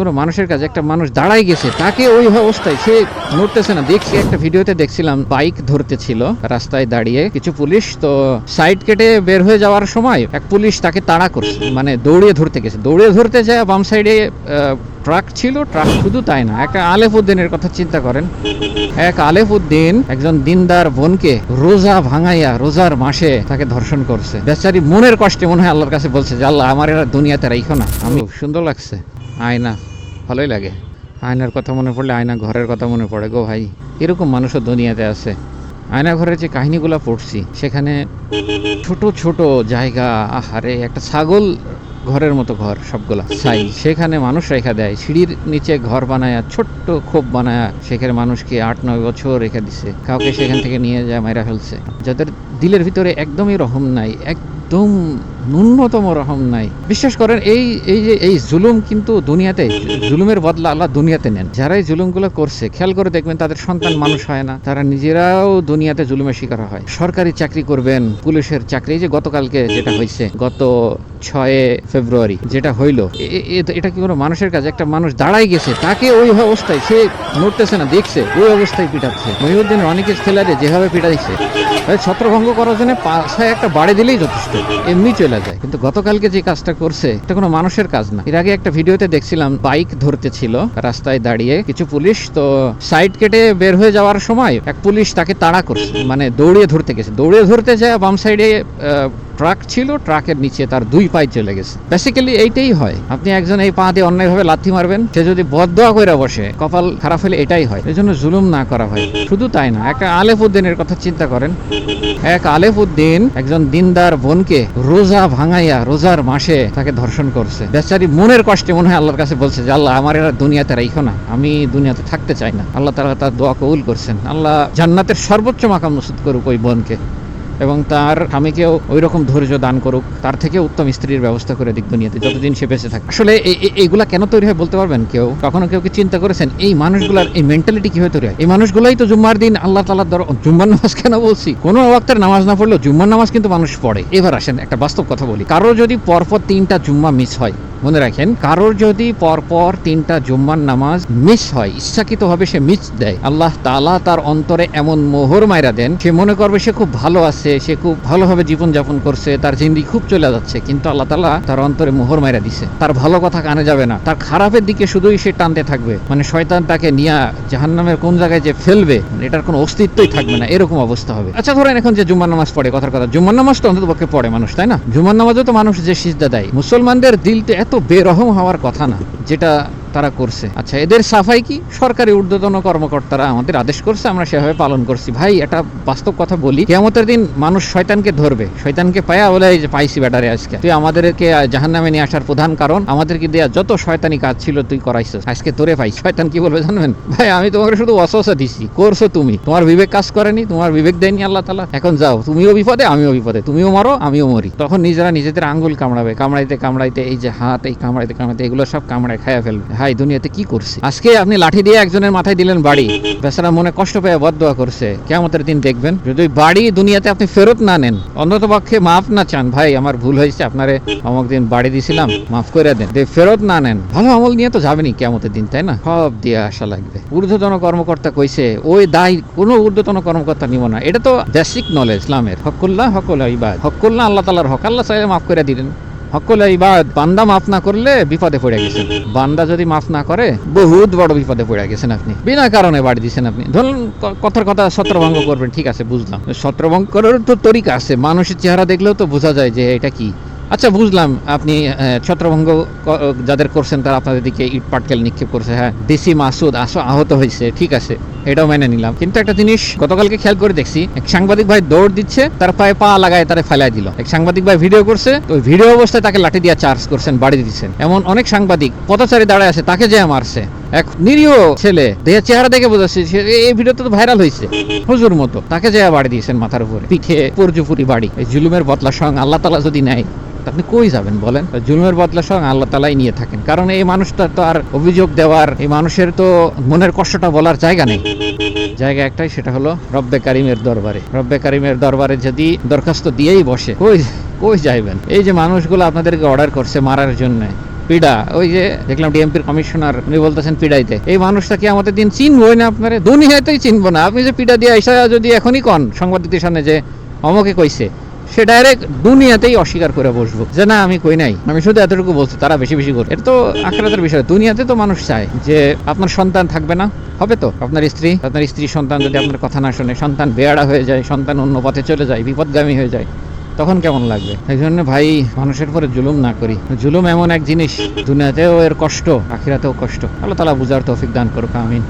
কোনো মানুষের কাছে একটা মানুষ দাঁড়াই গেছে, তাকে ওই অবস্থায় সে নড়তেছে না। দেখছি, একটা ভিডিওতে দেখছিলাম, বাইক ধরতে ছিল রাস্তায় দাঁড়িয়ে। কিছু পুলিশ তো সাইড কেটে বের হয়ে যাওয়ার সময় এক পুলিশ তাকে তাড়া করছে মানে দৌড়িয়ে ধরতে গেছে। দৌড়িয়ে ধরতে যায়, বাম সাইডে ট্রাক ছিল, ট্রাক শুধু তাই না একটা আলেফ উদ্দিনের কথা চিন্তা করেন। এক আলেফ উদ্দিন একজন দিনদার বোনকে রোজা ভাঙাইয়া রোজার মাসে তাকে ধর্ষণ করছে। বেচারি মনের কষ্টে মনে হয় আল্লাহর কাছে বলছে যে, আল্লাহ, আমার এরা দুনিয়াতে রাইখো না। আমি সুন্দর লাগছে। আয়না। ভালোই লাগে। আয়নার কথা মনে পড়লে আয়না ঘরের কথা মনে পড়ে, গো ভাই। এরকম মানুষও দুনিয়াতে আছে। আয়না ঘরের যে কাহিনীগুলো পড়ছি, সেখানে ছোট ছোট জায়গা, আহারে, একটা ছাগল ঘরের মতো ঘর সবগুলা। সাই সেখানে মানুষ রেখা দেয়, সিঁড়ির নিচে ঘর বানায়, ছোট্ট খোপ বানায়, সেখানে মানুষকে আট, নয় বছর রেখে দিছে। কাউকে সেখান থেকে নিয়ে যায়, মাইরা ফেলছে। যাদের দিলের ভিতরে একদমই রহম নাই, একদম ন্যূনতম রহম নাই। বিশ্বাস করেন, এই এই যে, এই জুলুম কিন্তু দুনিয়াতে, জুলুমের বদলা আল্লাহ দুনিয়াতে নেন। যারা এই জুলুমগুলো করছে, খেয়াল করে দেখবেন তাদের সন্তান মানুষ হয় না, তারা নিজেরাও দুনিয়াতে জুলুমের শিকার হয়। সরকারি চাকরি করবেন, পুলিশের চাকরি যে গতকালকে যেটা হয়েছে, গত ছয় ফেব্রুয়ারি যেটা হইল এটা কি কোনো মানুষের কাছে একটা মানুষ দাঁড়াই গেছে, তাকে ওই অবস্থায়, সে নড়তেছে না, দেখছে, ওই অবস্থায় পিটাচ্ছে। মহিউদ্দিন অনেকের ছেলেরে যেভাবে পিটা দিচ্ছে ভাই ছত্রভঙ্গ করার জন্য পাশায় একটা বাড়ি দিলেই যথেষ্ট, এমনি চলে যায়। কিন্তু গতকালকে যে কাজটা করছে, এটা কোনো মানুষের কাজ না। এর আগে একটা ভিডিওতে দেখছিলাম, বাইক ধরতে ছিল রাস্তায় দাঁড়িয়ে। কিছু পুলিশ তো সাইড কেটে বের হয়ে যাওয়ার সময় এক পুলিশ তাকে তাড়া করছে। মানে দৌড়িয়ে ধরতে গেছে। দৌড়িয়ে ধরতে যায় বাম সাইডে ট্রাক ছিল, ট্রাকের নিচে তার দুই পায়ে চলে গেছে। বেসিক্যালি এইটাই হয়। আপনি একজন এই পা দিয়ে অন্যায়ভাবে লাথি মারবেন, সে যদি বদয়া করে বসে, কপাল খারাপ হলে এটাই হয়। এই জন্য জুলুম না করা হয়। শুধু তাই না, একটা আলেফ উদ্দিনের কথা চিন্তা করেন। এক আলেফ উদ্দিন একজন দিনদার বোনকে রোজা ভাঙাইয়া রোজার মাসে তাকে ধর্ষণ করছে। বেচারি মনের কষ্টে মনে হয় আল্লাহর কাছে বলছে যে, আল্লাহ, আমার এরা দুনিয়াতে রাইখো না। আমি দুনিয়াতে থাকতে চাই না। আল্লাহ তারা তার দোয়া কবুল করছেন। আল্লাহ জান্নাতের সর্বোচ্চ মাকাম নসিদ করুক ওই বোনকে। এবং তার স্বামীকেও ওই রকম ধৈর্য দান করুক তার থেকে উত্তম স্ত্রীর ব্যবস্থা করে দিক দুনিয়াতে যতদিন সে বেঁচে থাকে। আসলে এই- এই- এইগুলা কেন তৈরি হয় বলতে পারবেন কেউ? কখনো কেউ কি চিন্তা করেছেন এই মানুষগুলার এই মেন্টালিটি কীভাবে তৈরি হয়? এই মানুষগুলাই তো জুম্মার দিন আল্লাহ তালার দর জুম্মার নামাজ কেন বলছি? কোনো ওয়াক্তের নামাজ না পড়লেও জুম্মার নামাজ কিন্তু মানুষ পড়ে। এবার আসেন একটা বাস্তব কথা বলি। কারও যদি পরপর তিনটা জুম্মা মিস হয় মনে রাখেন, কারোর যদি পরপর তিনটা জুম্মার নামাজ মিস হয়, ইচ্ছাকৃতভাবে সে মিস দেয়, আল্লাহ তালা তার অন্তরে এমন মোহর মাইরা দেন, সে মনে করবে সে খুব ভালো আছে, সে খুব ভালোভাবে জীবন যাপন করছে, তার জিন্দি খুব চলে যাচ্ছে, কিন্তু আল্লাহ তালা তার অন্তরে মোহর মাইরা দিছে। তার ভালো কথা কানে যাবে না। তার খারাপের দিকে শুধুই সে টানতে থাকবে। মানে শয়তান তাকে নিয়ে জাহান্নামের কোন জায়গায় যে ফেলবে মানে এটার কোনো অস্তিত্বই থাকবে না, এরকম অবস্থা হবে। আচ্ছা ধরেন এখন যে জুম্মার নামাজ পড়ে, কথার কথা, জুম্মার নামাজ তো অন্তত পক্ষে পড়ে মানুষ, তাই না? জুম্মার নামাজও তো মানুষ যে সিজদা দেয়। মুসলমানদের দিল তো এত বেরহম হওয়ার কথা না যেটা তারা করছে। আচ্ছা এদের সাফাই কি? সরকারি ঊর্ধ্বতন কর্মকর্তারা আমাদের আদেশ করছে, আমরা সেভাবে পালন করছি। ভাই এটা বাস্তব কথা বলি কেমতের দিন মানুষ শয়তানকে ধরবে। শয়তানকে পায়া বলে যে পাইছি ব্যাটারে আজকে। তুই আমাদেরকে জাহান নামে নিয়ে আসার প্রধান কারণ, আমাদেরকে দেয়া যত শয়তানি কাজ ছিল তুই করাইছিস, আজকে তোরে পাই শয়তান কি বলবে জানবেন? ভাই, আমি তোমাকে শুধু অসহসা দিছি। করছ তুমি। তোমার বিবেক কাজ করেনি, তোমার বিবেক দেয়নি আল্লাহ তালা এখন যাও, তুমিও বিপদে, আমিও বিপদে। তুমিও মারো, আমিও মরি। তখন নিজেরা নিজেদের আঙ্গুল কামড়াবে। কামড়াইতে কামড়াইতে এই যে হাত, এই কামড়াইতে কামড়াইতে এগুলো সব কামড়ায় খায়া ফেলবে। হাই, দুনিয়াতে কি করছে? আজকে আপনি লাঠি দিয়ে একজনের মাথায় দিলেন বাড়ি। বেচারা মনে কষ্ট পেয়ে বদয়া করছে। কেমতের দিন দেখবেন, যদি বাড়ি দুনিয়াতে আপনি ফেরত না নেন, অন্তত পক্ষে মাফ না চান। ভাই, আমার ভুল হয়েছে, আপনারে অমুক দিন বাড়ি দিছিলাম, মাফ করে দেন। ফেরত না নেন, ভালো আমল নিয়ে তো যাবেনি কেমতের দিন, তাই না? সব দিয়ে আসা লাগবে। ঊর্ধ্বতন কর্মকর্তা কইছে, ওই দায়, কোনো ঊর্ধ্বতন কর্মকর্তা নিব না। এটা তো বেসিক নলেজ ইসলামের। হকুল্লাহ, হকুল হকুল্লাহ, আল্লাহ তালার হক। আল্লাহ চাইলে মাফ করে দিলেন হকল ইবাদ, বান্দা মাফ না করলে বিপদে পড়ে গেছেন। বান্দা যদি মাফ না করে, বহুত বড় বিপদে পড়ে গেছেন আপনি। বিনা কারণে বাড়ি দিয়েছেন আপনি। ধরুন কথার কথা ছত্রভঙ্গ করবেন, ঠিক আছে, বুঝলাম। ছত্রভঙ্গ করার তো তরিকা আছে। মানুষের চেহারা দেখলেও তো বোঝা যায় যে এটা কি। আচ্ছা বুঝলাম। আপনি ছত্রভঙ্গ যাদের করছেন তারা আপনাদের দিকে ইট পাটকেল নিক্ষেপ করছে হ্যাঁ। ডিসি মাসুদ আসো, আহত হয়েছে, ঠিক আছে, এটাও মেনে নিলাম। কিন্তু একটা জিনিস গতকালকে খেয়াল করে দেখছি, এক সাংবাদিক ভাই দৌড় দিচ্ছে, তার পায়ে পা লাগায় তারে ফেলাই দিল। এক সাংবাদিক ভাই ভিডিও করছে ওই ভিডিও অবস্থায় তাকে লাঠি দিয়ে চার্জ করছেন, বাড়ি দিচ্ছেন। এমন অনেক সাংবাদিক পথচারী দাঁড়ায় আছে, তাকে যে মারছে। এক নিরীহ ছেলে দেখে চেহারা দেখে বোঝাচ্ছে এই ভিডিওটা তো ভাইরাল হয়েছে। হুজুর মতো, তাকে যে বাড়ি দিয়েছেন মাথার উপরে, পিঠে পরজুপুরি বাড়ি, এই জুলুমের বদলা সং আল্লাহ তালা যদি নেয়। আপনি কই যাবেন বলেন? জুলুমের বদলা সঙ্গে আল্লাহ তালাই নিয়ে থাকেন। কারণ এই মানুষটা তো আর অভিযোগ দেওয়ার, এই মানুষের তো মনের কষ্টটা বলার জায়গা নেই। জায়গা একটাই, সেটা হলো রব্বে কারিমের দরবারে। রব্বে কারিমের দরবারে যদি দরখাস্ত দিয়েই বসে, কই কই যাইবেন? এই যে মানুষগুলো আপনাদেরকে অর্ডার করছে মারার জন্য, পিডা, ওই যে দেখলাম ডিএমপির কমিশনার, উনি বলতেছেন পিডাইতে। এই মানুষটা কি আমাদের দিন চিনবই না আপনারা? দুনিয়াতেই চিনবো না। আপনি যে পিডা দিয়ে আইসা যদি এখনই কন সাংবাদিকদের সামনে যে অমকে কইছে। সে ডাইরেক্ট দুনিয়াতেই অস্বীকার করে বসবো। যে না, আমি কই নাই। আমি শুধু এতটুকু বলছি, তারা বেশি বেশি করে এটা তো আখরাতের বিষয়। দুনিয়াতে তো মানুষ চায় যে আপনার সন্তান থাকবে না, হবে তো? আপনার স্ত্রী আপনার স্ত্রী সন্তান যদি আপনার কথা না শোনে, সন্তান বেয়াড়া হয়ে যায়, সন্তান অন্য পথে চলে যায়, বিপদগামী হয়ে যায়, তখন কেমন লাগবে? এই জন্য ভাই, মানুষের পরে জুলুম না করি। জুলুম এমন এক জিনিস, দুনিয়াতেও এর কষ্ট, আখিরাতেও কষ্ট। আল্লাহ তালা বুঝার তৌফিক দান করুক, আমিন।